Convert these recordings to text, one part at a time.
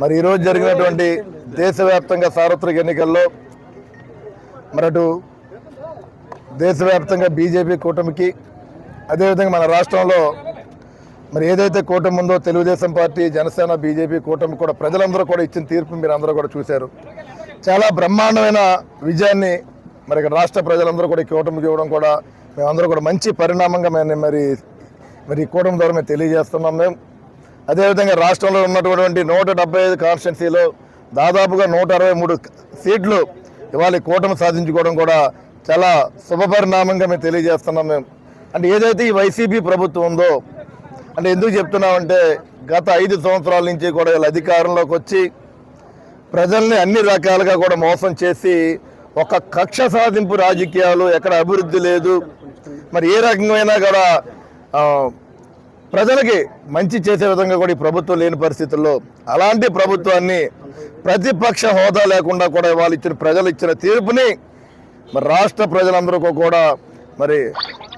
మరి ఈరోజు జరిగినటువంటి దేశవ్యాప్తంగా సార్వత్రిక ఎన్నికల్లో మరి అటు దేశవ్యాప్తంగా బీజేపీ కూటమికి అదేవిధంగా మన రాష్ట్రంలో మరి ఏదైతే కూటమి ఉందో తెలుగుదేశం పార్టీ జనసేన బీజేపీ కూటమి కూడా ప్రజలందరూ కూడా ఇచ్చిన తీర్పు మీరు అందరూ కూడా చూశారు. చాలా బ్రహ్మాండమైన విజయాన్ని మరి రాష్ట్ర ప్రజలందరూ కూడా ఈ కూటమికి ఇవ్వడం కూడా మేమందరూ కూడా మంచి పరిణామంగా మేము మరి మరి ఈ కూటమి ద్వారా మేము తెలియజేస్తున్నాం. మేము అదేవిధంగా రాష్ట్రంలో ఉన్నటువంటి నూట డెబ్బై ఐదు కాన్స్టిట్యున్సీలో దాదాపుగా నూట అరవై మూడు సీట్లు ఇవాళ కూటమి సాధించుకోవడం కూడా చాలా శుభపరిణామంగా మేము తెలియజేస్తున్నాం మేము. అంటే ఏదైతే ఈ వైసీపీ ప్రభుత్వం ఉందో అంటే ఎందుకు చెప్తున్నామంటే గత ఐదు సంవత్సరాల నుంచి కూడా వీళ్ళు అధికారంలోకి వచ్చి ప్రజల్ని అన్ని రకాలుగా కూడా మోసం చేసి ఒక కక్ష సాధింపు రాజకీయాలు ఎక్కడ అభివృద్ధి లేదు. మరి ఏ రకమైన కూడా ప్రజలకి మంచి చేసే విధంగా కూడా ఈ ప్రభుత్వం లేని పరిస్థితుల్లో అలాంటి ప్రభుత్వాన్ని ప్రతిపక్ష హోదా లేకుండా కూడా వాళ్ళు ఇచ్చిన ప్రజలు ఇచ్చిన తీర్పుని మరి రాష్ట్ర ప్రజలందరూ కూడా మరి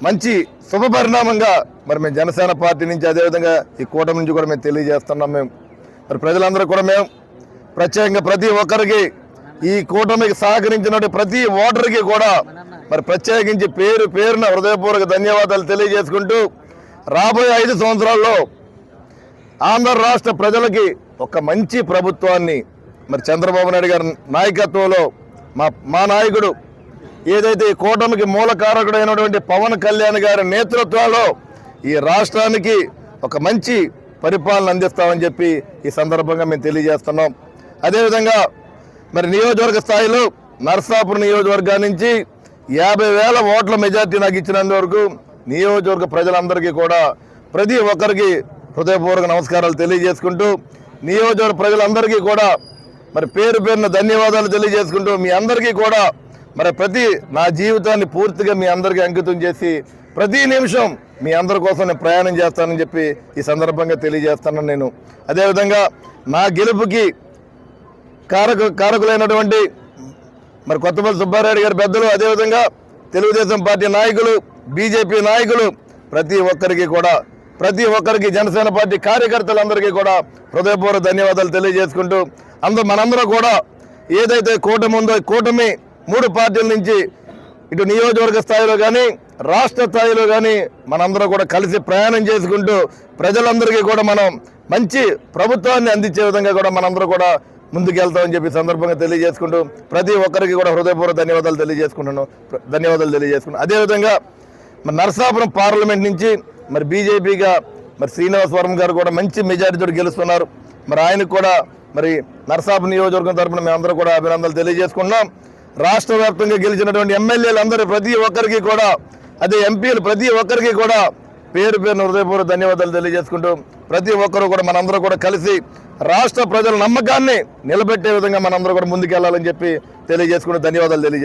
మంచి శుభ పరిణామంగా మరి మేము జనసేన పార్టీ నుంచి అదేవిధంగా ఈ కూటమి నుంచి కూడా మేము తెలియజేస్తున్నాం మేము. మరి ప్రజలందరూ కూడా మేము ప్రత్యేకంగా ప్రతి ఒక్కరికి ఈ కూటమికి సహకరించినటువంటి ప్రతి ఓటర్కి కూడా మరి ప్రత్యేకించి పేరు పేరున హృదయపూర్వక ధన్యవాదాలు తెలియజేసుకుంటూ రాబోయే ఐదు సంవత్సరాల్లో ఆంధ్ర రాష్ట్ర ప్రజలకి ఒక మంచి ప్రభుత్వాన్ని మరి చంద్రబాబు నాయుడు గారి నాయకత్వంలో మా మా నాయకుడు ఏదైతే ఈ కూటమికి మూలకారకుడైనటువంటి పవన్ కళ్యాణ్ గారి నేతృత్వంలో ఈ రాష్ట్రానికి ఒక మంచి పరిపాలన అందిస్తామని చెప్పి ఈ సందర్భంగా మేము తెలియజేస్తున్నాం. అదేవిధంగా మరి నియోజకవర్గ స్థాయిలో నర్సాపురం నియోజకవర్గం నుంచి యాభై వేల ఓట్ల మెజార్టీ నాకు ఇచ్చినందువరకు నియోజకవర్గ ప్రజలందరికీ కూడా ప్రతి ఒక్కరికి హృదయపూర్వక నమస్కారాలు తెలియజేసుకుంటూ నియోజకవర్గ ప్రజలందరికీ కూడా మరి పేరు పేరున ధన్యవాదాలు తెలియజేసుకుంటూ మీ అందరికీ కూడా మరి ప్రతి నా జీవితాన్ని పూర్తిగా మీ అందరికీ అంకితం చేసి ప్రతి నిమిషం మీ అందరి కోసం నేను ప్రయాణం చేస్తానని చెప్పి ఈ సందర్భంగా తెలియజేస్తాను నేను. అదేవిధంగా నా గెలుపుకి కారక కారకులైనటువంటి మరి కొత్తపల్లి సుబ్బారెడ్డి గారి పెద్దలు అదేవిధంగా తెలుగుదేశం పార్టీ నాయకులు బీజేపీ నాయకులు ప్రతి ఒక్కరికి కూడా ప్రతి ఒక్కరికి జనసేన పార్టీ కార్యకర్తలందరికీ కూడా హృదయపూర్వక ధన్యవాదాలు తెలియజేసుకుంటూ అందరూ మనందరం కూడా ఏదైతే కూటమి ఉందో కూటమి మూడు పార్టీల నుంచి ఇటు నియోజకవర్గ స్థాయిలో కానీ రాష్ట్ర స్థాయిలో కానీ మనందరం కూడా కలిసి ప్రయాణం చేసుకుంటూ ప్రజలందరికీ కూడా మనం మంచి ప్రభుత్వాన్ని అందించే విధంగా కూడా మనందరం కూడా ముందుకెళ్తామని చెప్పి సందర్భంగా తెలియజేసుకుంటూ ప్రతి ఒక్కరికి కూడా హృదయపూర్వక ధన్యవాదాలు తెలియజేసుకుంటున్నాను ధన్యవాదాలు తెలియజేసుకుంటాను అదేవిధంగా మరి నరసాపురం పార్లమెంట్ నుంచి మరి బీజేపీగా మరి శ్రీనివాస్ వర్మ గారు కూడా మంచి మెజారిటీతో గెలుస్తున్నారు. మరి ఆయనకు కూడా మరి నరసాపురం నియోజకవర్గం తరపున మేమందరూ కూడా అభినందనలు తెలియజేసుకున్నాం రాష్ట్ర వ్యాప్తంగా గెలిచినటువంటి ఎమ్మెల్యేలు అందరూ ప్రతి ఒక్కరికి కూడా అదే ఎంపీలు ప్రతి ఒక్కరికి కూడా పేరు పేరు హృదయపూర్వక ధన్యవాదాలు తెలియజేసుకుంటూ ప్రతి ఒక్కరు కూడా మనందరూ కూడా కలిసి రాష్ట్ర ప్రజల నమ్మకాన్ని నిలబెట్టే విధంగా మనందరూ కూడా ముందుకెళ్ళాలని చెప్పి తెలియజేసుకుంటూ ధన్యవాదాలు తెలియజే